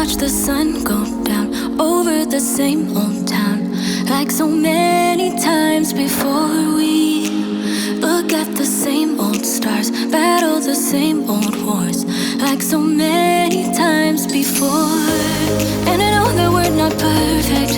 watch the sun go down over the same old town, like so many times before. We look at the same old stars, battle the same old wars, like so many times before. And I know that we're not perfect,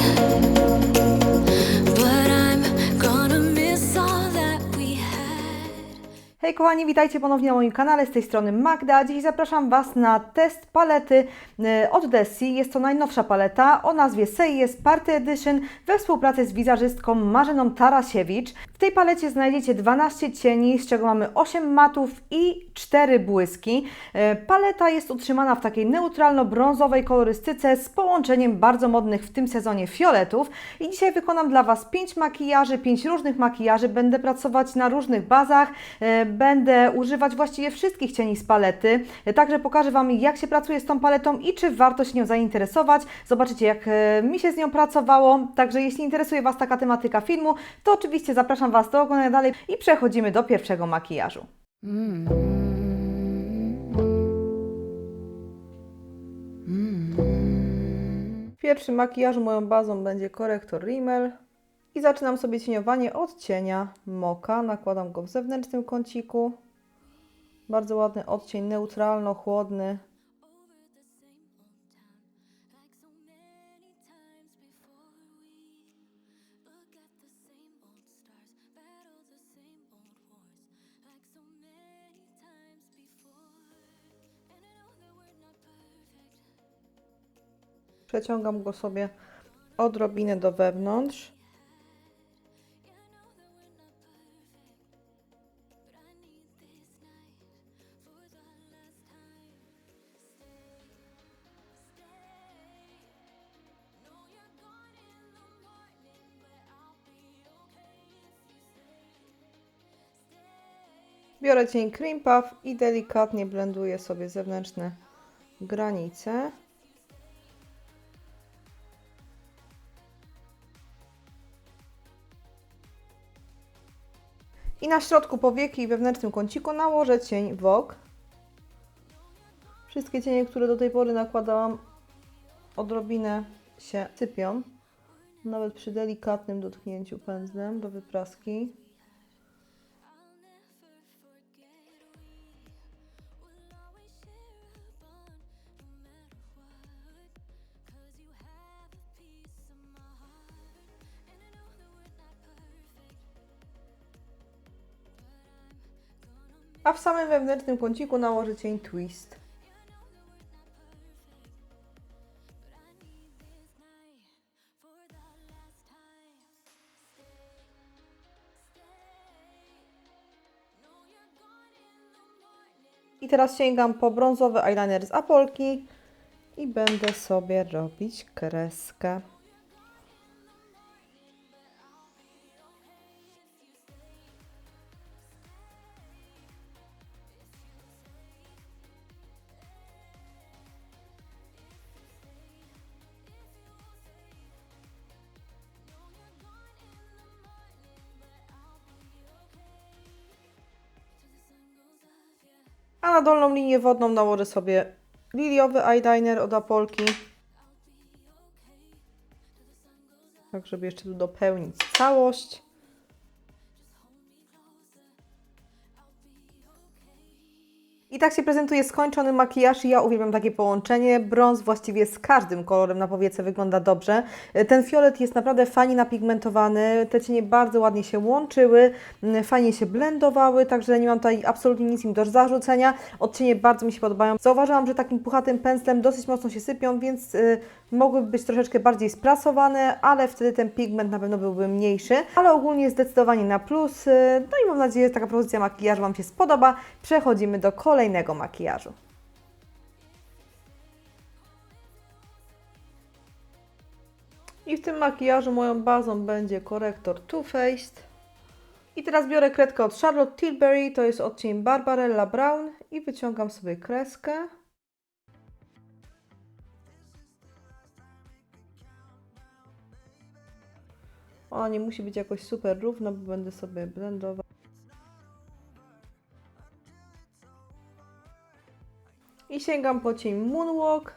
Hej kochani, witajcie ponownie na moim kanale, z tej strony Magda. Dziś zapraszam Was na test palety e, od Desi. Jest to najnowsza paleta o nazwie Say Yes Party Edition we współpracy z wizerzystką Marzeną Tarasiewicz. W tej palecie znajdziecie 12 cieni, z czego mamy 8 matów i 4 błyski. E, Paleta jest utrzymana w takiej neutralno-brązowej kolorystyce z połączeniem bardzo modnych w tym sezonie fioletów. I dzisiaj wykonam dla Was 5 makijaży, 5 różnych makijaży. Będę pracować na różnych bazach, e, będę używać właściwie wszystkich cieni z palety. Także pokażę Wam, jak się pracuje z tą paletą i czy warto się nią zainteresować. Zobaczycie, jak e, mi się z nią pracowało. Także jeśli interesuje Was taka tematyka filmu, to oczywiście zapraszam Was do oglądania dalej i przechodzimy do pierwszego makijażu. W pierwszym makijażu moją bazą będzie korektor Rimmel i zaczynam sobie cieniowanie od cienia Moka. Nakładam go w zewnętrznym kąciku. Bardzo ładny odcień, neutralno-chłodny. Przeciągam go sobie odrobinę do wewnątrz. Biorę cień Cream Puff i delikatnie blenduję sobie zewnętrzne granice. I na środku powieki i wewnętrznym kąciku nałożę cień Vogue. Wszystkie cienie, które do tej pory nakładałam, odrobinę się sypią. Nawet przy delikatnym dotknięciu pędzlem do wypraski. A w samym wewnętrznym kąciku nałożę cień Twist. I teraz sięgam po brązowy eyeliner z Apolki i będę sobie robić kreskę. A na dolną linię wodną nałożę sobie liliowy eyeliner od Apolki. Tak, żeby jeszcze tu dopełnić całość. Tak się prezentuje skończony makijaż i ja uwielbiam takie połączenie. Brąz właściwie z każdym kolorem na powiece wygląda dobrze. Ten fiolet jest naprawdę fajnie napigmentowany. Te cienie bardzo ładnie się łączyły, fajnie się blendowały, także nie mam tutaj absolutnie nic im do zarzucenia. Odcienie bardzo mi się podobają. Zauważyłam, że takim puchatym pędzlem dosyć mocno się sypią, więc y, mogłyby być troszeczkę bardziej sprasowane, ale wtedy ten pigment na pewno byłby mniejszy. Ale ogólnie zdecydowanie na plus. No i mam nadzieję, że taka propozycja makijażu Wam się spodoba. Przechodzimy do kolejnego makijażu. I w tym makijażu moją bazą będzie korektor Too Faced. I teraz biorę kredkę od Charlotte Tilbury, to jest odcień Barbarella Brown i wyciągam sobie kreskę. Ona nie musi być jakoś super równa, bo będę sobie blendować. I sięgam po cień Moonwalk.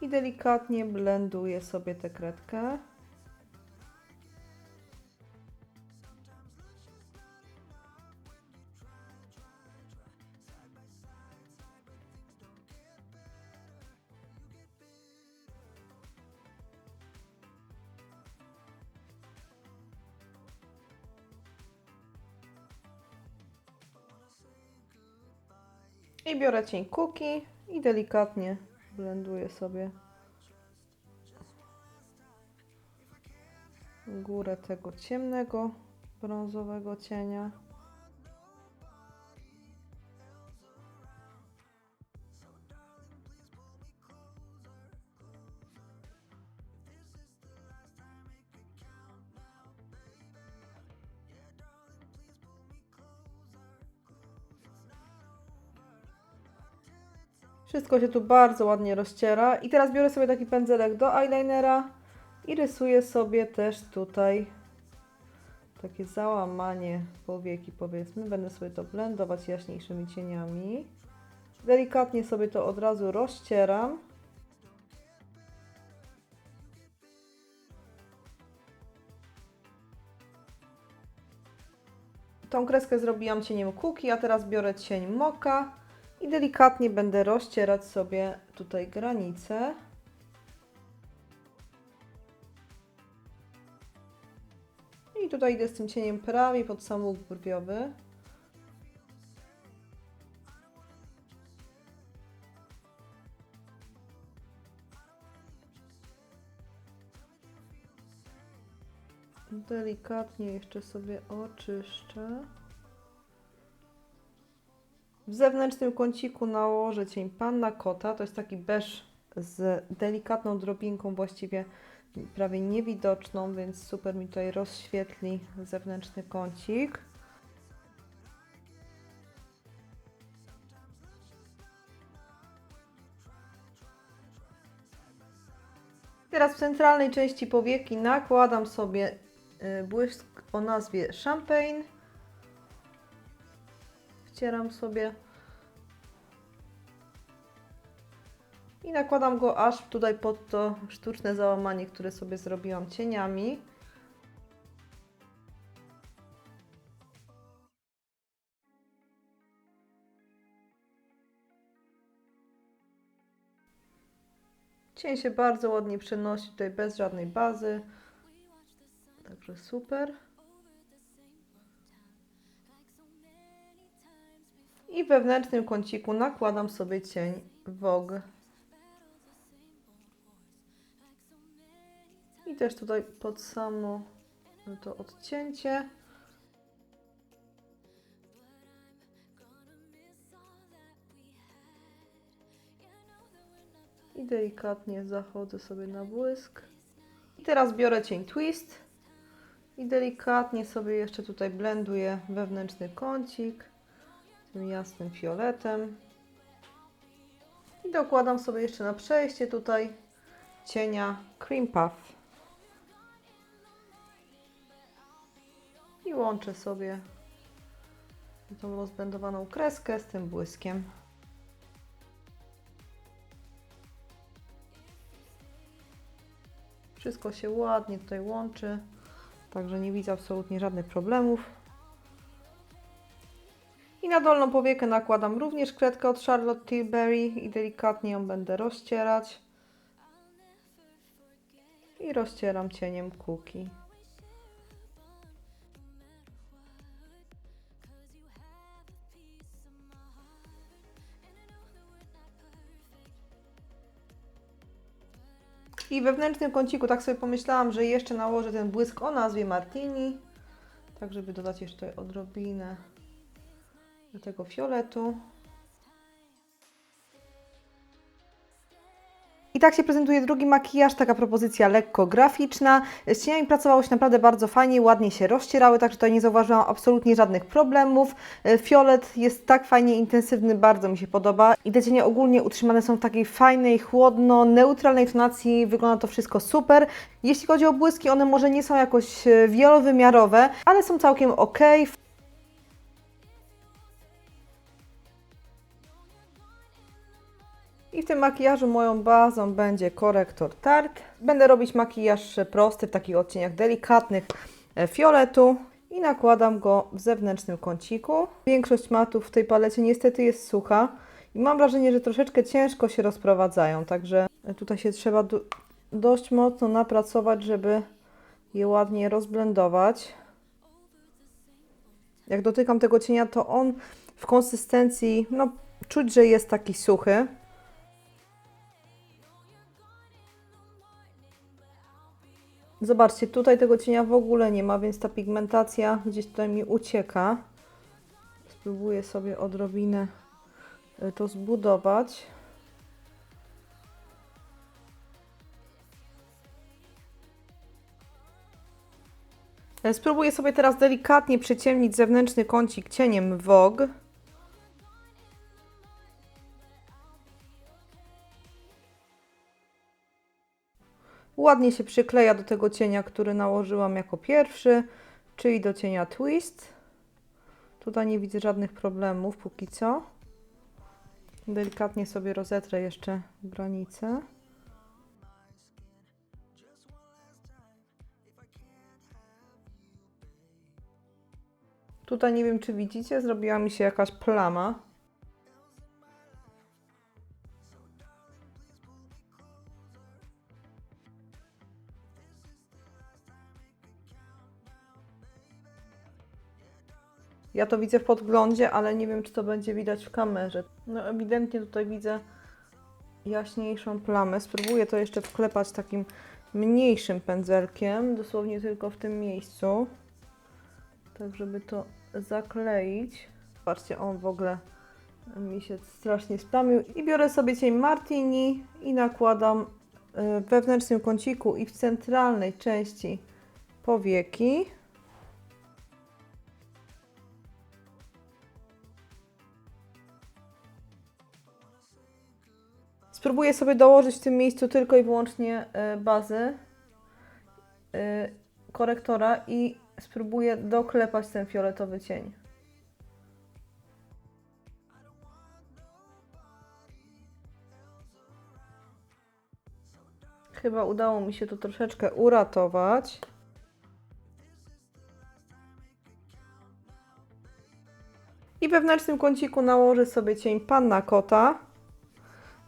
I delikatnie blenduję sobie tę kredkę. I biorę cień kuki i delikatnie blenduję sobie górę tego ciemnego brązowego cienia. Wszystko się tu bardzo ładnie rozciera. I teraz biorę sobie taki pędzelek do eyelinera i rysuję sobie też tutaj takie załamanie powieki powiedzmy. Będę sobie to blendować jaśniejszymi cieniami. Delikatnie sobie to od razu rozcieram. Tą kreskę zrobiłam cieniem kuki, a teraz biorę cień moka i delikatnie będę rozcierać sobie tutaj granice. I tutaj idę z tym cieniem prawie pod sam łuk brwiowy. Delikatnie jeszcze sobie oczyszczę. W zewnętrznym kąciku nałożę cień Panna Kota. To jest taki beż z delikatną drobinką, właściwie prawie niewidoczną, więc super mi tutaj rozświetli zewnętrzny kącik. Teraz w centralnej części powieki nakładam sobie y, błysk o nazwie Champagne. Wcieram sobie i nakładam go aż tutaj pod to sztuczne załamanie, które sobie zrobiłam cieniami. Cień się bardzo ładnie przenosi tutaj bez żadnej bazy. Także super. I w wewnętrznym kąciku nakładam sobie cień Vogue. I też tutaj pod samo to odcięcie. I delikatnie zachodzę sobie na błysk. I teraz biorę cień Twist i delikatnie sobie jeszcze tutaj blenduję wewnętrzny kącik tym jasnym fioletem. I dokładam sobie jeszcze na przejście tutaj cienia Cream Puff. I łączę sobie tą rozblendowaną kreskę z tym błyskiem. Wszystko się ładnie tutaj łączy, także nie widzę absolutnie żadnych problemów. Na dolną powiekę nakładam również kredkę od Charlotte Tilbury i delikatnie ją będę rozcierać. I rozcieram cieniem kuki. I w wewnętrznym kąciku tak sobie pomyślałam, że jeszcze nałożę ten błysk o nazwie Martini, tak żeby dodać jeszcze odrobinę do tego fioletu. I tak się prezentuje drugi makijaż, taka propozycja lekko graficzna. Z cieniami pracowało się naprawdę bardzo fajnie, ładnie się rozcierały, także tutaj nie zauważyłam absolutnie żadnych problemów. E, Fiolet jest tak fajnie intensywny, bardzo mi się podoba. I te cienie ogólnie utrzymane są w takiej fajnej, chłodno, neutralnej tonacji, wygląda to wszystko super. Jeśli chodzi o błyski, one może nie są jakoś e, wielowymiarowe, ale są całkiem ok. I w tym makijażu moją bazą będzie korektor Tarte. Będę robić makijaż prosty w takich odcieniach delikatnych e, fioletu i nakładam go w zewnętrznym kąciku. Większość matów w tej palecie niestety jest sucha i mam wrażenie, że troszeczkę ciężko się rozprowadzają, także tutaj się trzeba do, dość mocno napracować, żeby je ładnie rozblendować. Jak dotykam tego cienia, to on w konsystencji, no czuć, że jest taki suchy. Zobaczcie, tutaj tego cienia w ogóle nie ma, więc ta pigmentacja gdzieś tutaj mi ucieka. Spróbuję sobie odrobinę y, to zbudować. E, Spróbuję sobie teraz delikatnie przyciemnić zewnętrzny kącik cieniem Vogue. Ładnie się przykleja do tego cienia, który nałożyłam jako pierwszy, czyli do cienia Twist. Tutaj nie widzę żadnych problemów póki co. Delikatnie sobie rozetrę jeszcze granicę. Tutaj nie wiem, czy widzicie, zrobiła mi się jakaś plama. Ja to widzę w podglądzie, ale nie wiem, czy to będzie widać w kamerze. No ewidentnie tutaj widzę jaśniejszą plamę. Spróbuję to jeszcze wklepać takim mniejszym pędzelkiem, dosłownie tylko w tym miejscu tak żeby to zakleić. Patrzcie, on w ogóle mi się strasznie splamił. I biorę sobie cień Martini i nakładam y, w wewnętrznym kąciku i w centralnej części powieki. Spróbuję sobie dołożyć w tym miejscu tylko i wyłącznie y, bazy y, korektora i spróbuję doklepać ten fioletowy cień. Chyba udało mi się to troszeczkę uratować. I we wewnętrznym kąciku nałożę sobie cień Panna Kota.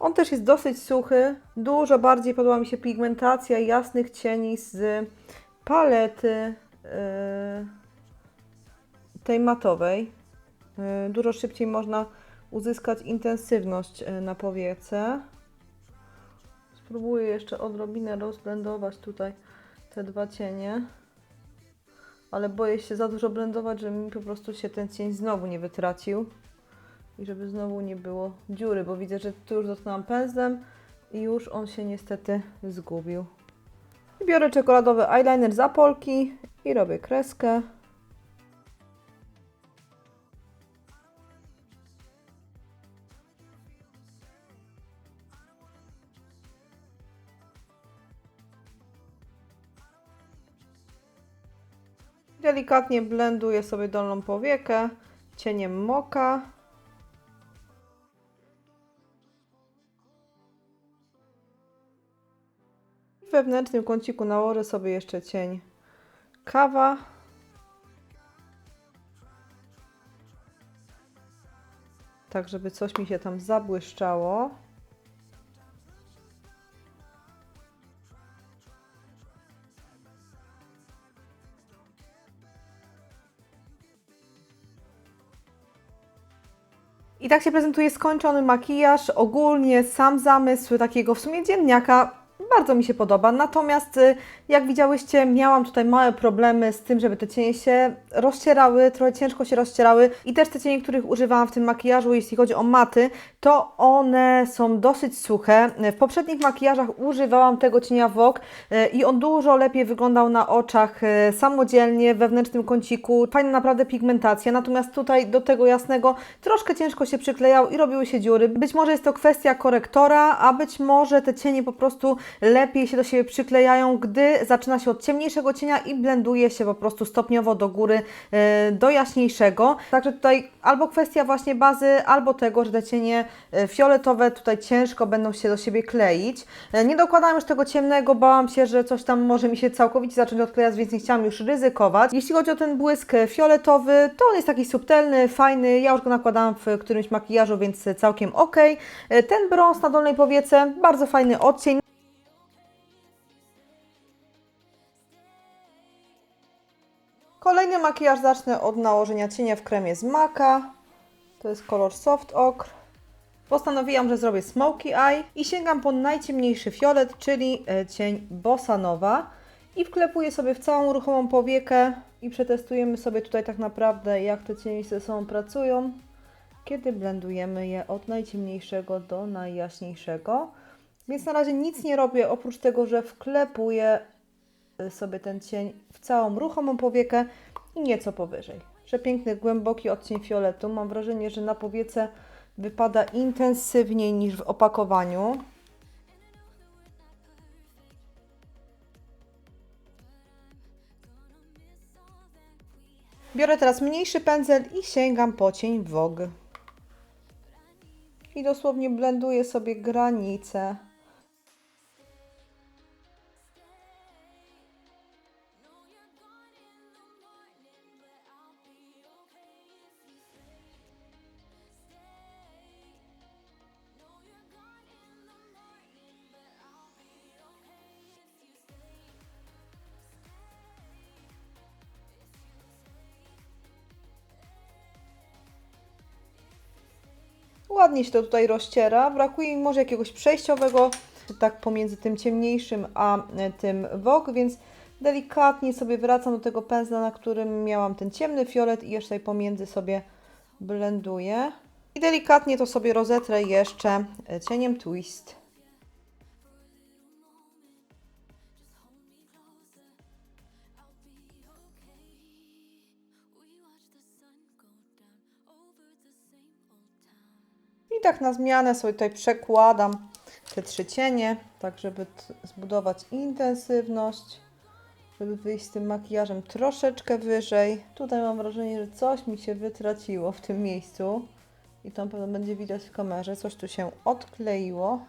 On też jest dosyć suchy. Dużo bardziej podoba mi się pigmentacja jasnych cieni z palety yy, tej matowej. Yy, Dużo szybciej można uzyskać intensywność yy, na powiece. Spróbuję jeszcze odrobinę rozblendować tutaj te dwa cienie. Ale boję się za dużo blendować, żeby mi po prostu się ten cień znowu nie wytracił. I żeby znowu nie było dziury, bo widzę, że tu już dotknęłam pędzlem i już on się niestety zgubił. Biorę czekoladowy eyeliner z Apolki i robię kreskę. Delikatnie blenduję sobie dolną powiekę cieniem moka. Wewnętrznym kąciku nałożę sobie jeszcze cień kawa. Tak, żeby coś mi się tam zabłyszczało. I tak się prezentuje skończony makijaż. Ogólnie sam zamysł takiego w sumie dzienniaka bardzo mi się podoba. Natomiast y, jak widziałyście, miałam tutaj małe problemy z tym, żeby te cienie się rozcierały, trochę ciężko się rozcierały i też te cienie, których używałam w tym makijażu, jeśli chodzi o maty, to one są dosyć suche. W poprzednich makijażach używałam tego cienia Vogue y, i on dużo lepiej wyglądał na oczach y, samodzielnie, wewnętrznym kąciku. Fajna naprawdę pigmentacja, natomiast tutaj do tego jasnego troszkę ciężko się przyklejał i robiły się dziury. Być może jest to kwestia korektora, a być może te cienie po prostu lepiej się do siebie przyklejają, gdy zaczyna się od ciemniejszego cienia i blenduje się po prostu stopniowo do góry e, do jaśniejszego. Także tutaj albo kwestia właśnie bazy, albo tego, że te cienie e, fioletowe tutaj ciężko będą się do siebie kleić. E, Nie dokładałam już tego ciemnego, bałam się, że coś tam może mi się całkowicie zacząć odklejać, więc nie chciałam już ryzykować. Jeśli chodzi o ten błysk fioletowy, to on jest taki subtelny, fajny. Ja już go nakładałam w którymś makijażu, więc całkiem ok. Ten brąz na dolnej powiece, bardzo fajny odcień. Kolejny makijaż zacznę od nałożenia cienia w kremie z Maka. To jest kolor Soft Ochre. Postanowiłam, że zrobię Smoky Eye i sięgam po najciemniejszy fiolet, czyli e, cień Bossa i wklepuję sobie w całą ruchomą powiekę i przetestujemy sobie tutaj tak naprawdę jak te cienie ze sobą pracują, kiedy blendujemy je od najciemniejszego do najjaśniejszego. Więc na razie nic nie robię oprócz tego, że wklepuję sobie ten cień w całą ruchomą powiekę i nieco powyżej. Przepiękny, głęboki odcień fioletu. Mam wrażenie, że na powiece wypada intensywniej niż w opakowaniu. Biorę teraz mniejszy pędzel i sięgam po cień Vogue. I dosłownie blenduję sobie granice. Ładnie się to tutaj rozciera. Brakuje mi może jakiegoś przejściowego, tak pomiędzy tym ciemniejszym a e, tym Vogue, więc delikatnie sobie wracam do tego pędzla, na którym miałam ten ciemny fiolet i jeszcze tutaj pomiędzy sobie blenduję. I delikatnie to sobie rozetrę jeszcze e, cieniem Twist. Na zmianę sobie tutaj przekładam te trzy cienie, tak żeby zbudować intensywność, żeby wyjść z tym makijażem troszeczkę wyżej. Tutaj mam wrażenie, że coś mi się wytraciło w tym miejscu i to na pewno będzie widać w kamerze, coś tu się odkleiło.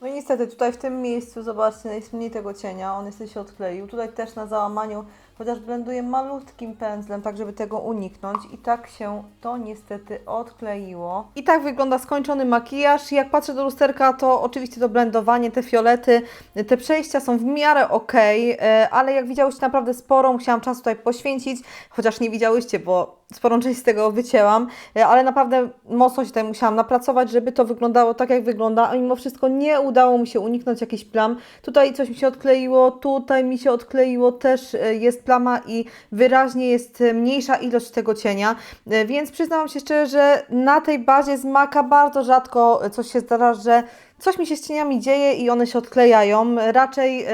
No i niestety tutaj w tym miejscu, zobaczcie, jest mniej tego cienia, on niestety się odkleił. Tutaj też na załamaniu, chociaż blenduję malutkim pędzlem, tak żeby tego uniknąć i tak się to niestety odkleiło. I tak wygląda skończony makijaż. Jak patrzę do lusterka, to oczywiście to blendowanie, te fiolety, te przejścia są w miarę ok, e, ale jak widziałyście naprawdę sporo, musiałam czasu tutaj poświęcić, chociaż nie widziałyście, bo sporą część z tego wycięłam, e, ale naprawdę mocno się tutaj musiałam napracować, żeby to wyglądało tak, jak wygląda, a mimo wszystko nie udało mi się uniknąć jakichś plam. Tutaj coś mi się odkleiło, tutaj mi się odkleiło, też e, jest plama i wyraźnie jest mniejsza ilość tego cienia, E, więc przyznam się szczerze, że na tej bazie z Maka bardzo rzadko coś się zdarza, że coś mi się z cieniami dzieje i one się odklejają. Raczej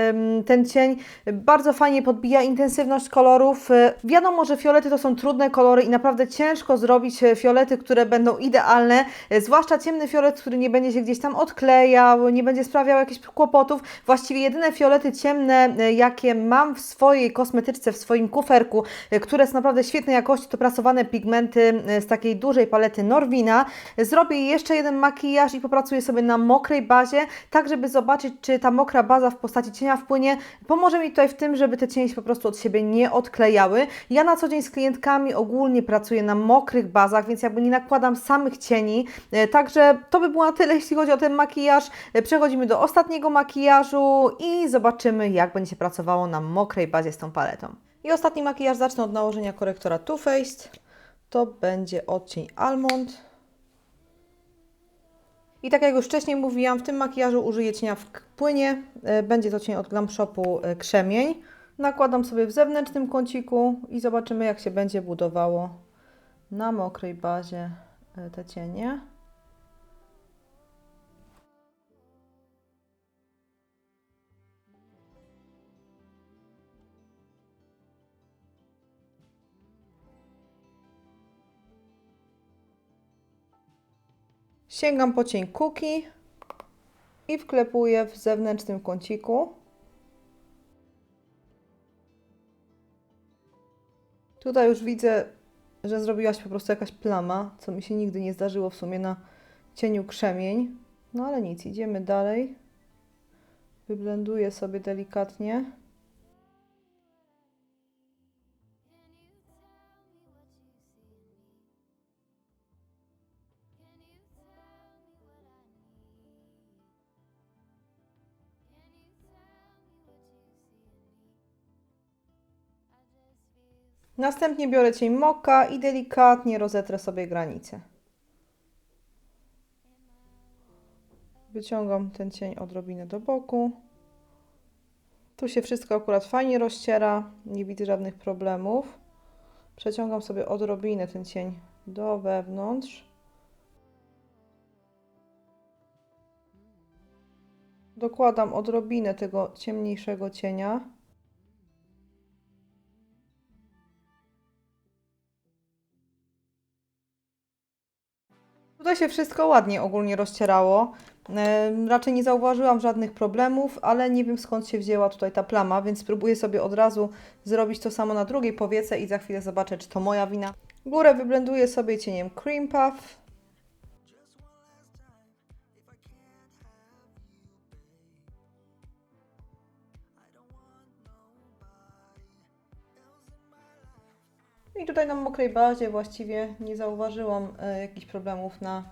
ten cień bardzo fajnie podbija intensywność kolorów. E, Wiadomo, że fiolety to są trudne kolory i naprawdę ciężko zrobić e, fiolety, które będą idealne, e, zwłaszcza ciemny fiolet, który nie będzie się gdzieś tam odklejał, nie będzie sprawiał jakichś kłopotów. Właściwie jedyne fiolety ciemne, jakie mam w swojej kosmetyczce, w swoim kuferku, które są naprawdę świetnej jakości, to prasowane pigmenty z takiej dużej palety Norwina. Zrobię jeszcze jeden makijaż i popracuję sobie na mokrej bazie, tak żeby zobaczyć, czy ta mokra baza w postaci cienia wpłynie. Pomoże mi tutaj w tym, żeby te cienie się po prostu od siebie nie odklejały. Ja na co dzień z klientkami ogólnie pracuję na mokrych bazach, więc jakby nie nakładam samych cieni. E, Także to by było na tyle, jeśli chodzi o ten makijaż. E, Przechodzimy do ostatniego makijażu i zobaczymy, jak będzie się pracowało na mokrej bazie z tą paletą. I ostatni makijaż zacznę od nałożenia korektora Too Faced. To będzie odcień Almond. I tak jak już wcześniej mówiłam, w tym makijażu użyję cienia w płynie. E, Będzie to cień od Glam Shopu e, Krzemień. Nakładam sobie w zewnętrznym kąciku i zobaczymy jak się będzie budowało na mokrej bazie e, te cienie. Sięgam po cień Cookie i wklepuję w zewnętrznym kąciku. Tutaj już widzę, że zrobiłaś po prostu jakaś plama, co mi się nigdy nie zdarzyło w sumie na cieniu krzemień. No ale nic, idziemy dalej. Wyblenduję sobie delikatnie. Następnie biorę cień moka i delikatnie rozetrę sobie granice. Wyciągam ten cień odrobinę do boku. Tu się wszystko akurat fajnie rozciera, nie widzę żadnych problemów. Przeciągam sobie odrobinę ten cień do wewnątrz. Dokładam odrobinę tego ciemniejszego cienia. Tutaj się wszystko ładnie ogólnie rozcierało. Raczej nie zauważyłam żadnych problemów, ale nie wiem skąd się wzięła tutaj ta plama, więc spróbuję sobie od razu zrobić to samo na drugiej powiece i za chwilę zobaczę, czy to moja wina. Górę wyblenduję sobie cieniem Cream Puff. I tutaj na mokrej bazie właściwie nie zauważyłam e, jakichś problemów na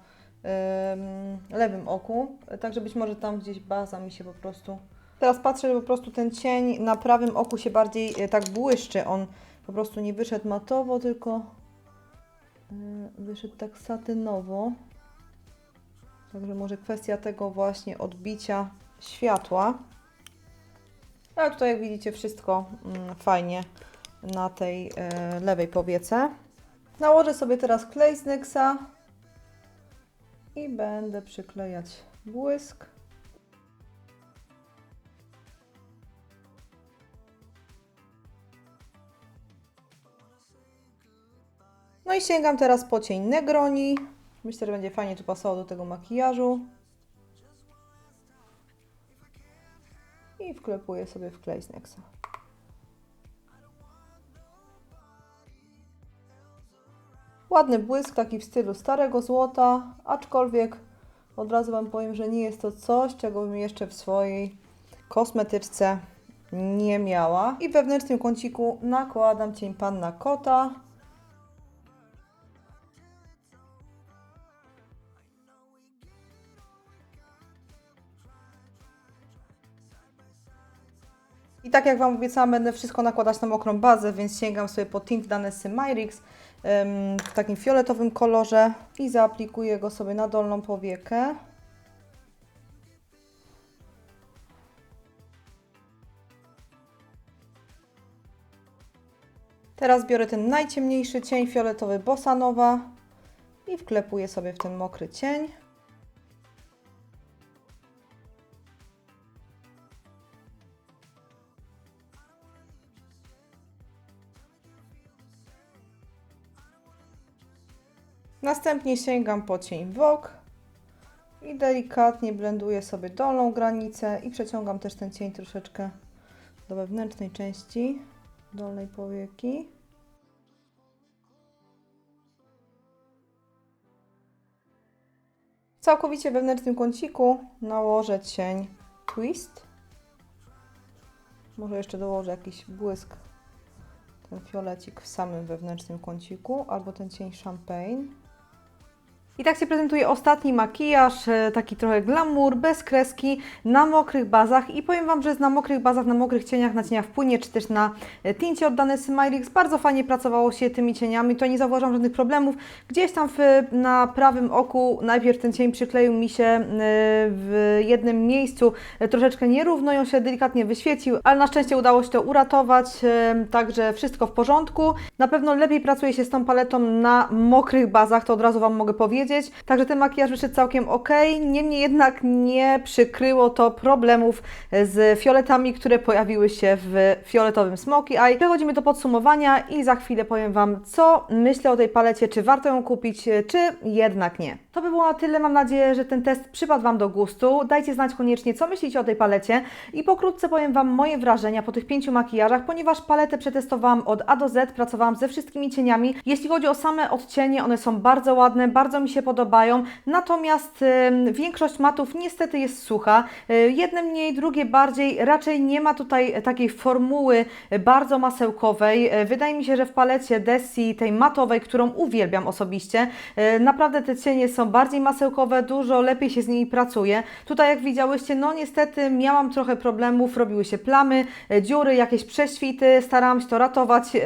lewym oku, także być może tam gdzieś baza mi się po prostu... Teraz patrzę, że po prostu ten cień na prawym oku się bardziej e, tak błyszczy, on po prostu nie wyszedł matowo, tylko e, wyszedł tak satynowo. Także może kwestia tego właśnie odbicia światła. Ale tutaj jak widzicie wszystko mm, fajnie na tej e, lewej powiece. Nałożę sobie teraz klej z Nyxa i będę przyklejać błysk. No i sięgam teraz po cień Negroni. Myślę, że będzie fajnie tu pasował do tego makijażu. I wklepuję sobie w klej z Nyxa. Ładny błysk, taki w stylu starego złota, aczkolwiek od razu Wam powiem, że nie jest to coś, czego bym jeszcze w swojej kosmetyczce nie miała. I w wewnętrznym kąciku nakładam cień Panna Kota. I tak jak Wam obiecałam, będę wszystko nakładać na mokrą bazę, więc sięgam sobie po tint Danessy Myrix em, w takim fioletowym kolorze i zaaplikuję go sobie na dolną powiekę. Teraz biorę ten najciemniejszy cień fioletowy Bossa i wklepuję sobie w ten mokry cień. Następnie sięgam po cień Vogue i delikatnie blenduję sobie dolną granicę i przeciągam też ten cień troszeczkę do wewnętrznej części dolnej powieki. W całkowicie wewnętrznym kąciku nałożę cień Twist. Może jeszcze dołożę jakiś błysk, ten fiolecik w samym wewnętrznym kąciku, albo ten cień Champagne. I tak się prezentuje ostatni makijaż, e, taki trochę glamour, bez kreski, na mokrych bazach i powiem Wam, że na mokrych bazach, na mokrych cieniach, na cieniach w płynie, czy też na e, tincie od Danessy Myrix bardzo fajnie pracowało się tymi cieniami, to nie zauważyłam żadnych problemów. Gdzieś tam w, na prawym oku najpierw ten cień przykleił mi się e, w jednym miejscu, troszeczkę nierówno ją się delikatnie wyświecił, ale na szczęście udało się to uratować, także wszystko w porządku. Na pewno lepiej pracuje się z tą paletą na mokrych bazach, to od razu Wam mogę powiedzieć. Także ten makijaż wyszedł całkiem ok. Niemniej jednak nie przykryło to problemów z fioletami, które pojawiły się w fioletowym Smoky Eye. Przechodzimy do podsumowania i za chwilę powiem Wam, co myślę o tej palecie, czy warto ją kupić, czy jednak nie. To by było na tyle. Mam nadzieję, że ten test przypadł Wam do gustu. Dajcie znać koniecznie, co myślicie o tej palecie i pokrótce powiem Wam moje wrażenia po tych pięciu makijażach, ponieważ paletę przetestowałam od A do Z, pracowałam ze wszystkimi cieniami. Jeśli chodzi o same odcienie, one są bardzo ładne, bardzo mi się podobają, natomiast em, większość matów niestety jest sucha. E, Jedne mniej, drugie bardziej. Raczej nie ma tutaj takiej formuły e, bardzo masełkowej. E, Wydaje mi się, że w palecie Desi, tej matowej, którą uwielbiam osobiście, e, naprawdę te cienie są bardziej masełkowe, dużo lepiej się z nimi pracuje. Tutaj jak widziałyście, no niestety miałam trochę problemów, robiły się plamy, e, dziury, jakieś prześwity, starałam się to ratować e,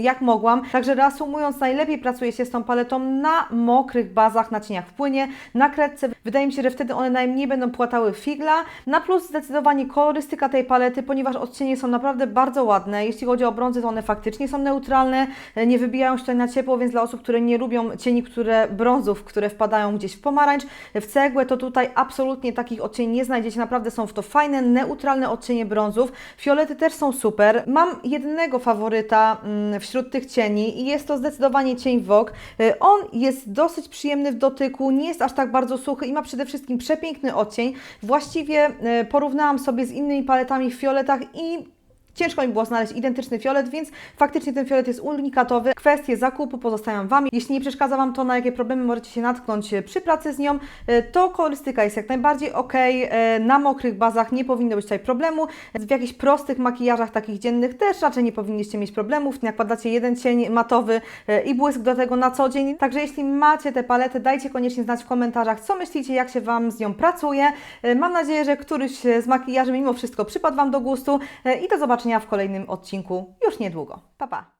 jak mogłam. Także reasumując, najlepiej pracuje się z tą paletą na mokrych bazach, na cieniach w płynie, na kredce. Wydaje mi się, że wtedy one najmniej będą płatały figla. Na plus zdecydowanie kolorystyka tej palety, ponieważ odcienie są naprawdę bardzo ładne. Jeśli chodzi o brązy, to one faktycznie są neutralne, e, nie wybijają się tutaj na ciepło, więc dla osób, które nie lubią cieni, które brązów, które wpadają gdzieś w pomarańcz, w cegłę, to tutaj absolutnie takich odcieni nie znajdziecie. Naprawdę są w to fajne, neutralne odcienie brązów. Fiolety też są super. Mam jednego faworyta mm, wśród tych cieni i jest to zdecydowanie cień Vogue. E, On jest dosyć przyjemny w dotyku, nie jest aż tak bardzo suchy i ma przede wszystkim przepiękny odcień. Właściwie e, porównałam sobie z innymi paletami w fioletach i Ciężko mi było znaleźć identyczny fiolet, więc faktycznie ten fiolet jest unikatowy. Kwestie zakupu pozostawiam Wam. Jeśli nie przeszkadza Wam to, na jakie problemy możecie się natknąć e, przy pracy z nią, e, to kolorystyka jest jak najbardziej ok. E, Na mokrych bazach nie powinno być tutaj problemu. W jakichś prostych makijażach takich dziennych też raczej nie powinniście mieć problemów. Nakładacie jeden cień matowy i błysk do tego na co dzień. Także jeśli macie tę paletę, dajcie koniecznie znać w komentarzach, co myślicie, jak się Wam z nią pracuje. Mam nadzieję, że któryś z makijaży mimo wszystko przypadł Wam do gustu i do zobaczenia w kolejnym odcinku już niedługo. Pa, pa!